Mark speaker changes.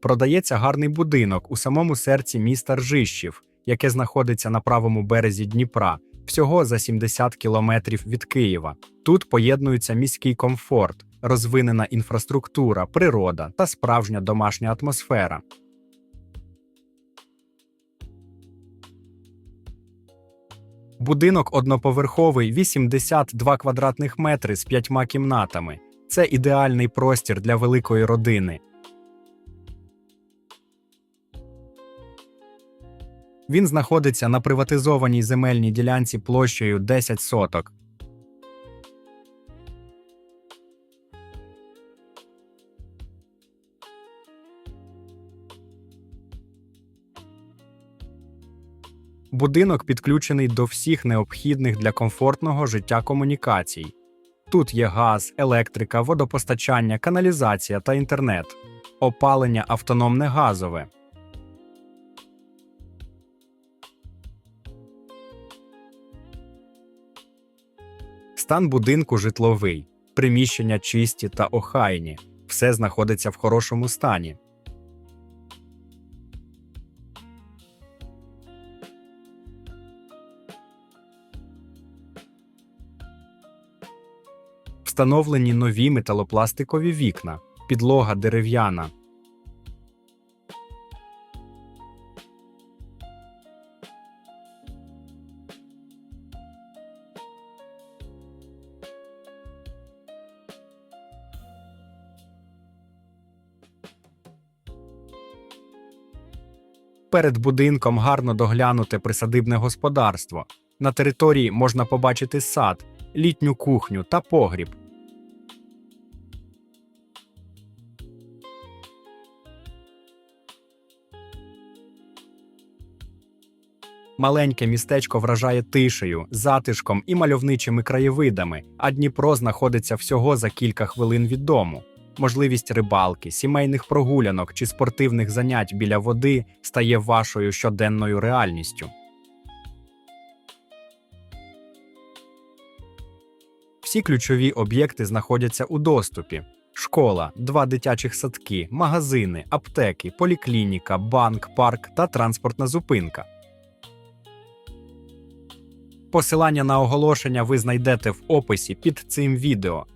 Speaker 1: Продається гарний будинок у самому серці міста Ржищів, яке знаходиться на правому березі Дніпра, всього за 70 кілометрів від Києва. Тут поєднуються міський комфорт, розвинена інфраструктура, природа та справжня домашня атмосфера. Будинок одноповерховий 82 квадратних метри з п'ятьма кімнатами. Це ідеальний простір для великої родини. Він знаходиться на приватизованій земельній ділянці площею 10 соток. Будинок підключений до всіх необхідних для комфортного життя комунікацій. Тут є газ, електрика, водопостачання, каналізація та інтернет, опалення автономне газове. Стан будинку житловий, приміщення чисті та охайні. Все знаходиться в хорошому стані. Встановлені нові металопластикові вікна, підлога дерев'яна. Перед будинком гарно доглянуте присадибне господарство. На території можна побачити сад, літню кухню та погріб. Маленьке містечко вражає тишею, затишком і мальовничими краєвидами, а Дніпро знаходиться всього за кілька хвилин від дому. Можливість рибалки, сімейних прогулянок чи спортивних занять біля води стає вашою щоденною реальністю. Всі ключові об'єкти знаходяться у доступі: школа, два дитячих садки, магазини, аптеки, поліклініка, банк, парк та транспортна зупинка. Посилання на оголошення ви знайдете в описі під цим відео.